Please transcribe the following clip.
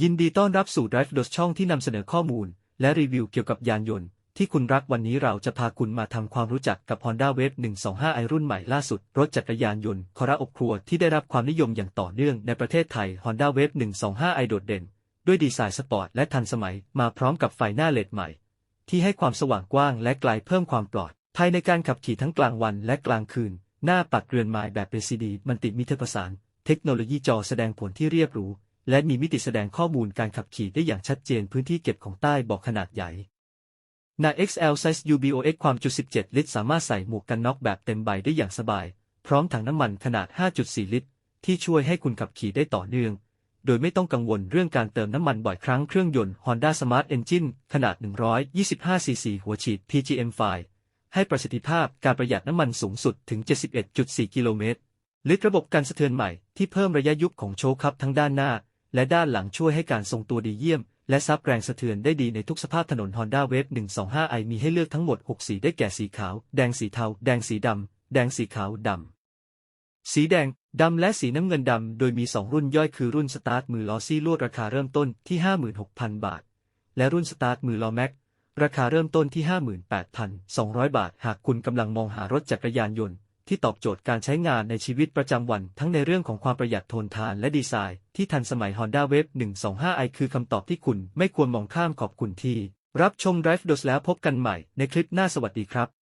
ยินดีต้อนรับสู่ Drive d o s ช่องที่นำเสนอข้อมูล และรีวิวเกี่ยวกับยานยนต์ ที่คุณรักวันนี้เราจะพาคุณมาทำความรู้จักกับ Honda Wave 125i รุ่นใหม่ล่าสุด รถจักรยานยนต์คอระอบครัวที่ได้รับความนิยมอย่างต่อเนื่องในประเทศไทย Honda Wave 125i โดดเด่น ด้วยดีไซน์สปอร์ตและทันสมัยมาพร้อมกับไฟหน้าเลดใหม่ ที่ให้ความสว่างกว้างและไกลเพิ่มความปลอดภัยในการขับขี่ทั้งกลางวันและกลางคืน หน้าปัดเรือนไม้แบบ LCD มันติมิเตอร์ประสาน เทคโนโลยีจอแสดงผลที่เรียบหรู และมีมิติแสดงข้อมูลการขับขี่ได้อย่างชัดเจนพื้นที่เก็บของใต้บอกขนาดใหญ่หน้า XL Size UBOX ความจุ17 ลิตร สามารถใส่หมวกกันน็อกแบบเต็มใบได้อย่างสบาย พร้อมถังน้ำมันขนาด 5.4 ลิตร ที่ช่วยให้คุณขับขี่ได้ต่อเนื่อง โดยไม่ต้องกังวลเรื่องการเติมน้ำมันบ่อยครั้งเครื่องยนต์ Honda Smart Engine ขนาด 125 cc หัวฉีด PGM5 ให้ประสิทธิภาพการประหยัดน้ำมันสูงสุดถึง 71.4 กิโลเมตรลิตรระบบการสะเทือนใหม่ที่เพิ่มระยะยุบของโชคคัพทั้งด้านหน้า และด้านหลังช่วยให้การทรงตัวดีเยี่ยม และซับแรงสะเทือนได้ดีในทุกสภาพถนน Honda Wave 125i มีให้เลือกทั้งหมด 6 สีได้แก่สีขาว แดงสีเทา แดงสีดำ แดงสีขาวดำ สีแดง ดำและสีน้ำเงินดำ โดยมี 2 รุ่นย่อยคือรุ่นสตาร์ทมือล้อซี่ลวดราคาเริ่มต้นที่ 56,000 บาท และรุ่นสตาร์ทมือล้อแม็กราคาเริ่มต้นที่ 58,200 บาท หากคุณกำลังมองหารถจักรยานยนต์ ที่ตอบโจทย์การใช้งานในชีวิตประจำวัน ทั้งในเรื่องของความประหยัดทนทานและดีไซน์ ที่ทันสมัย Honda Wave 125i คือคำตอบที่คุณไม่ควรมองข้ามขอบคุณที่ รับชม Drive Dos แล้วพบกันใหม่ในคลิปหน้าสวัสดีครับ